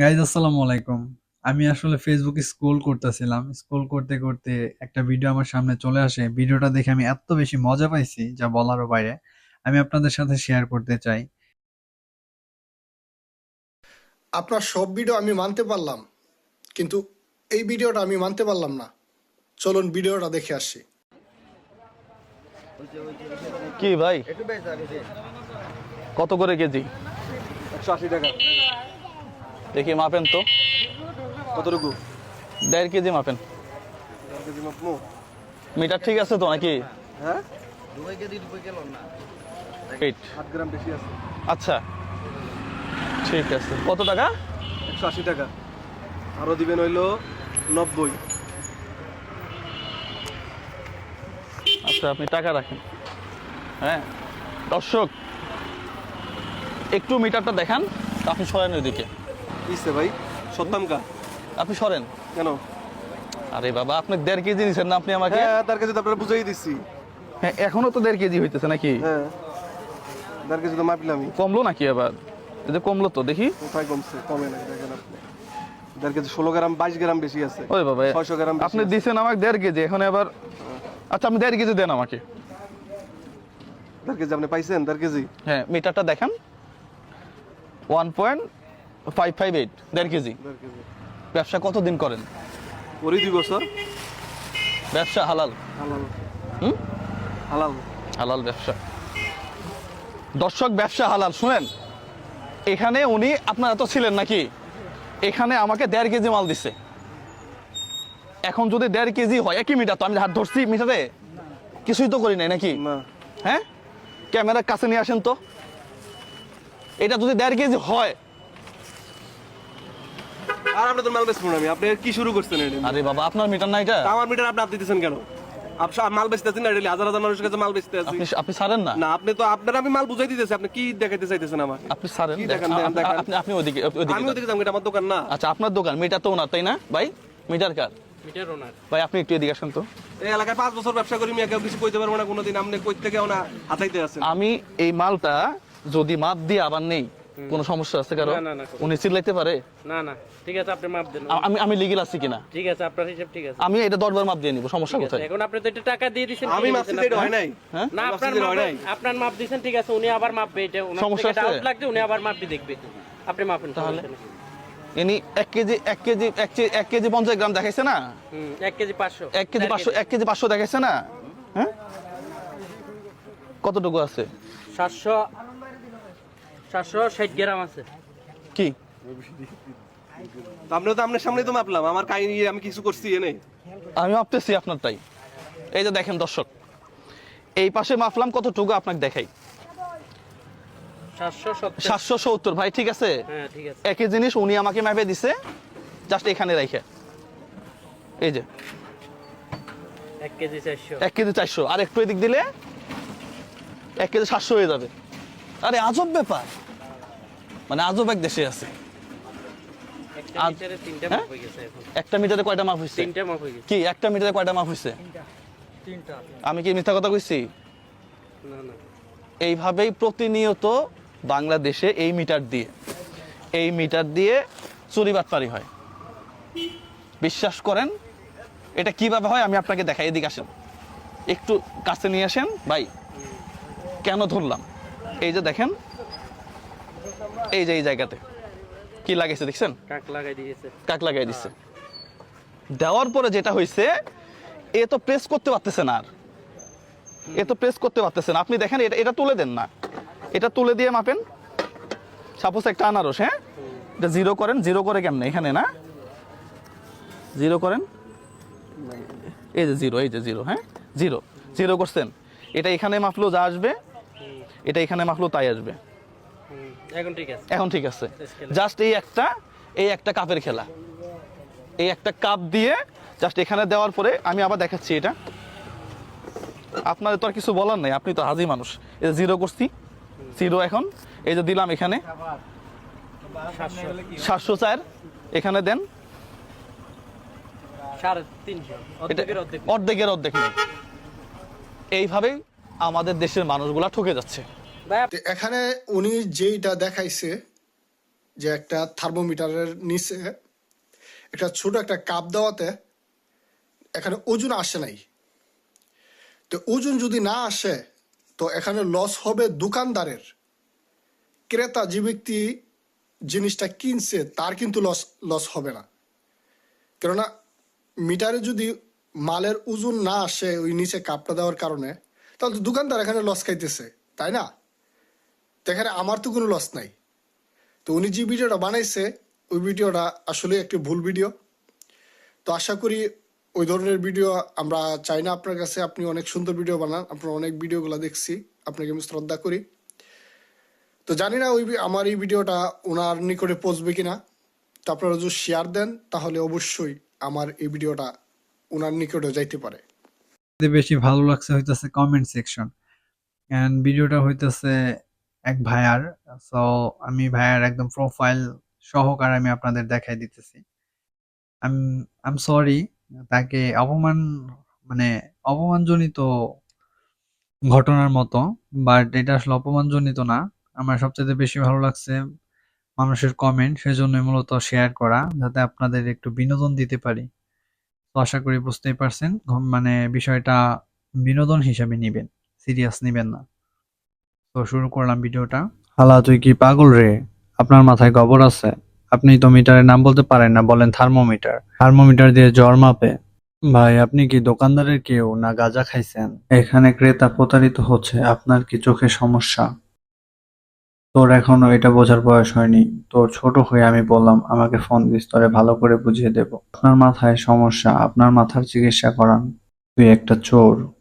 Guys আসসালামু আলাইকুম। আমি আসলে ফেসবুকে স্ক্রোল করতেছিলাম। স্ক্রোল করতে করতে একটা ভিডিও আমার সামনে চলে আসে। ভিডিওটা দেখে আমি এত বেশি মজা পাইছি যা বলারও বাইরে। আমি আপনাদের সাথে শেয়ার করতে চাই। আপনার সব ভিডিও আমি মানতে পারলাম কিন্তু এই ভিডিওটা আমি মানতে পারলাম না। চলুন ভিডিওটা দেখে আসি। কি ভাই? কত করে কেজি? একশো আশি টাকা। দেখি মাপেন তো। কতটুকু? দেড় কেজি মাপেন। মিটার ঠিক আছে তো নাকি? হ্যাঁ? এইট আট গ্রাম বেশি আছে। আচ্ছা। ঠিক আছে। কত টাকা? একশো আশি টাকা। আরও দিবেন হইল নব্বই। আচ্ছা আপনি টাকা রাখেন। হ্যাঁ। দর্শক একটু মিটারটা দেখান আপনি সরেন ওইদিকে। কিসে ভাই। সত্যাম কা। আপনি সরেন। কেন? আরে বাবা আপনি দেড় কেজি নিছেন না আপনি আমাকে? হ্যাঁ তার কাছে তো আপনারা বুঝাই দিচ্ছি হ্যাঁ এখনও তো দেড় কেজি হইতেছে নাকি? হ্যাঁ। তার কাছে তো মাপলামই কমলো নাকি আবার? যে কমলো তো দেখি। কোথায় কমছে? কমে নাই দেখেন আপনি। তার কাছে ষোলো গ্রাম বাইশ গ্রাম বেশি আছে। ওই বাবা ছয়শো গ্রাম আপনি। দিছেন আমাকে দেড় কেজি এখন আবার আচ্ছা আপনি দেড় কেজি দেন আমাকে। তার কেজি আপনি পাইছেন তার কেজি? হ্যাঁ মিটারটা দেখান। One point five five eight দেড় কেজি। ব্যবসা কতদিন করেন? দুই বছর। ব্যবসা হালাল? হালাল। হুম? হালাল। হালাল ব্যবসা। দর্শক ব্যবসা হালাল শুনেন। এখানে উনি আপনারা তো ছিলেন নাকি? এখানে আমাকে দেড় কেজি মাল দিছে। এখন যদি দেড় কেজি হয় একই মিটার তো আমি হাত ধরছি মিটারে? কিছুই তো করি নাই নাকি? হ্যাঁ? ক্যামেরার কাছে নিয়ে আসেন তো। এটা যদি দেড় কেজি হয় আর আপনাদের মাল বেচবো না আমি। আপনি কি শুরু করছেন এটা আরে বাবা আপনার মিটার না এটা? আমার মিটার আপনি আপনি দিতেছেন কেন? আপনি মাল বেচতেছেন না হাজার হাজার মানুষের কাছে মাল বেচতে আছি। আপনি ছাড়েন না? না আপনি তো আপনার আমি মাল বুঝাই দিতেছি। আপনি কি দেখাইতে চাইতেছেন আমার আপনি ছাড়েন। আপনি আপনি ওদিকে ওদিকে আমি ওদিকে যাব এটা আমার দোকান না। আচ্ছা আপনার দোকান মিটার তো ওনার তাই না? ভাই মিটার কার? মিটার ওনার। ভাই আপনি একটু এদিকে আসেন তো। এই এলাকায় পাঁচ বছর ব্যবসা করি মিয়া কেউ কিছু কইতে পারব না কোনোদিন। আপনি কই থেকে না হাতাইতে আছেন। আমি এই মালটা যদি মাপ দিয়ে আবার নেই কোনো সমস্যা আছে কারও? উনি চিল্লাইতে পারে? না না ঠিক আছে আপনি মাপ দেন। আমি আমি লিগেল আছি কিনা? ঠিক আছে আপনার হিসাব ঠিক আছে। আমি এটা দরবার মাপ দিয়ে নিব সমস্যা কোথায়? এখন আপনি তো এটা টাকা দিয়ে দিয়েছেন আমি যে এটা হয় নাই। হ্যাঁ? না আপনার মাপ হয় নাই। আপনার মাপ দিয়েছেন ঠিক আছে উনি আবার মাপবে এটা ওনার সমস্যা আছে? ডাউট লাগছে উনি আবার মাপটি দেখবে। আপনি মাপেন তাহলে? ইনি এক কেজি এক কেজি এক কেজি এক কেজি পঞ্চাশ গ্রাম দেখাইছে না? হুম, এক কেজি পাঁচশো। এক কেজি পাঁচশো এক কেজি পাঁচশো দেখাইছে না? হ্যাঁ? কতটুকু আছে? সাতশো সাতশো ষাট গ্রাম আছে। কি? তো আপনি তো আপনার সামনেই তো মাপলাম আমার কাহিনী আমি কিছু করছি এনে আমি ভাবতেছি আপনারটাই। এই যে দেখেন দর্শক এই পাশে মাফলাম কতটুকু আপনাকে দেখাই। সাতশো সত্তর। ভাই ঠিক আছে? হ্যাঁ ঠিক আছে। একই জিনিস উনি আমাকে ম্যাপে দিছে জাস্ট এখানে রাইখে। এই যে। এক কেজি চারশো। এক কেজি চারশো আর একটু এদিক দিলে এক কেজি সাতশো হয়ে যাবে। আরে আজব ব্যাপার। মানে আজব এক দেশে আছে। একটা আজ- মিটারে তিনটা হ্যাঁ? মাপ গেছে এখন। একটা মিটারে কয়টা মাপ হয়েছে? তিনটা মাপ হয়ে গেছে। কি একটা মিটারে কয়টা মাপ হয়েছে? আমি কি মিথ্যা কথা কইছি? না না। এইভাবেই প্রতিনিয়ত বাংলাদেশে এই মিটার দিয়ে এই মিটার দিয়ে চুরি বাটপারি হয়। বিশ্বাস করেন এটা কীভাবে হয় আমি আপনাকে দেখাই এদিকে আসেন। একটু কাছে নিয়ে আসেন ভাই কেন ধরলাম? এই যে দেখেন এই যে এই জায়গাতে। কি লাগাইছে দেখছেন? কাক লাগাই দিয়েছে। কাক লাগাই দিচ্ছে দেওয়ার পরে যেটা হয়েছে এ তো প্রেস করতে পারতেছে না আর। এ তো প্রেস করতে পারতেছে না। আপনি দেখেন এটা এটা তুলে দেন না। এটা তুলে দিয়ে মাপেন। সাপোজ একটা আনারস হ্যাঁ? এটা জিরো করেন। জিরো করে কেমনে? এখানে না? জিরো করেন। এই যে জিরো এই যে জিরো হ্যাঁ? জিরো জিরো করছেন। এটা এখানে মাপলো যা আসবে। এটা এখানে মাপলো তাই আসবে। এখন ঠিক আছে। এখন ঠিক আছে। জাস্ট এই একটা এই একটা কাপের খেলা। এই একটা কাপ দিয়ে জাস্ট এখানে দেওয়ার পরে আমি আবার দেখাচ্ছি এটা। আপনাদের তো আর কিছু বলার নাই আপনি তো হাজি মানুষ। এই জিরো করছি জিরো এখন। এই যে দিলাম এখানে। সাতশো চার এখানে দেন। সাড়ে তিনশো। অর্ধেকের অর্ধেক। অর্ধেকের অর্ধেক নেই। এইভাবেই আমাদের দেশের মানুষগুলা ঠকে যাচ্ছে। এখানে উনি যেইটা দেখাইছে যে একটা থার্মোমিটারের নিচে একটা ছোট একটা কাপ দেওয়াতে এখানে ওজন আসে নাই। তো ওজন যদি না আসে তো এখানে লস হবে দোকানদারের। ক্রেতা যে ব্যক্তি জিনিসটা কিনছে তার কিন্তু লস লস হবে না। কেননা মিটারে যদি মালের ওজন না আসে ওই নিচে কাপটা দেওয়ার কারণে তাহলে তো দোকানদার এখানে লস খাইতেছে, তাই না? তো এখানে আমার তো কোনো লস নাই। তো উনি যে ভিডিওটা বানাইছে, ওই ভিডিওটা আসলে একটি ভুল ভিডিও। তো আশা করি ওই ধরনের ভিডিও আমরা চাই না আপনার কাছে। আপনি অনেক সুন্দর ভিডিও বানান, আপনার অনেক ভিডিওগুলো দেখছি, আপনাকে আমি শ্রদ্ধা করি। তো জানি না ওই আমার এই ভিডিওটা ওনার নিকটে পৌঁছবে কিনা। তো আপনারা যদি শেয়ার দেন, তাহলে অবশ্যই আমার এই ভিডিওটা ওনার নিকটে যাইতে পারে। বেশি ভালো লাগছে হইতেছে কমেন্ট সেকশন এন্ড ভিডিওটা হইতেছে এক ভাইয়ার সো আমি ভাইয়ার একদম প্রোফাইল সহকারে আমি আপনাদের দেখাই দিতেছি। আই এম সরি তাকে অপমান মানে অপমানজনিত ঘটনার মতো বাট এটা আসলে অপমানজনিত না। আমার সবচেয়ে বেশি ভালো লাগছে মানুষের কমেন্ট সেজন্য মূলত শেয়ার করা, যাতে আপনাদের একটু বিনোদন দিতে পারি। তো আশা করি বুঝতেই পারছেন মানে বিষয়টা বিনোদন হিসাবে নিবেন, সিরিয়াস নিবেন না। তো শুরু করলাম ভিডিওটা। হালা, তুই কি পাগল রে? আপনার মাথায় গবর আছে? আপনি তো মিটারের নাম বলতে পারেন না, বলেন থার্মোমিটার। থার্মোমিটার দিয়ে জ্বর মাপে। ভাই, আপনি কি দোকানদারের কেউ না গাঁজা খাইছেন? এখানে ক্রেতা প্রতারিত হচ্ছে, আপনার কি চোখে সমস্যা? তোর এখনও এটা বোঝার বয়স হয়নি। তোর ছোট হয়ে আমি বললাম, আমাকে ফোন বিস্তরে ভালো করে বুঝিয়ে দেব। আপনার মাথায় সমস্যা, আপনার মাথার চিকিৎসা করান। তুই একটা চোর।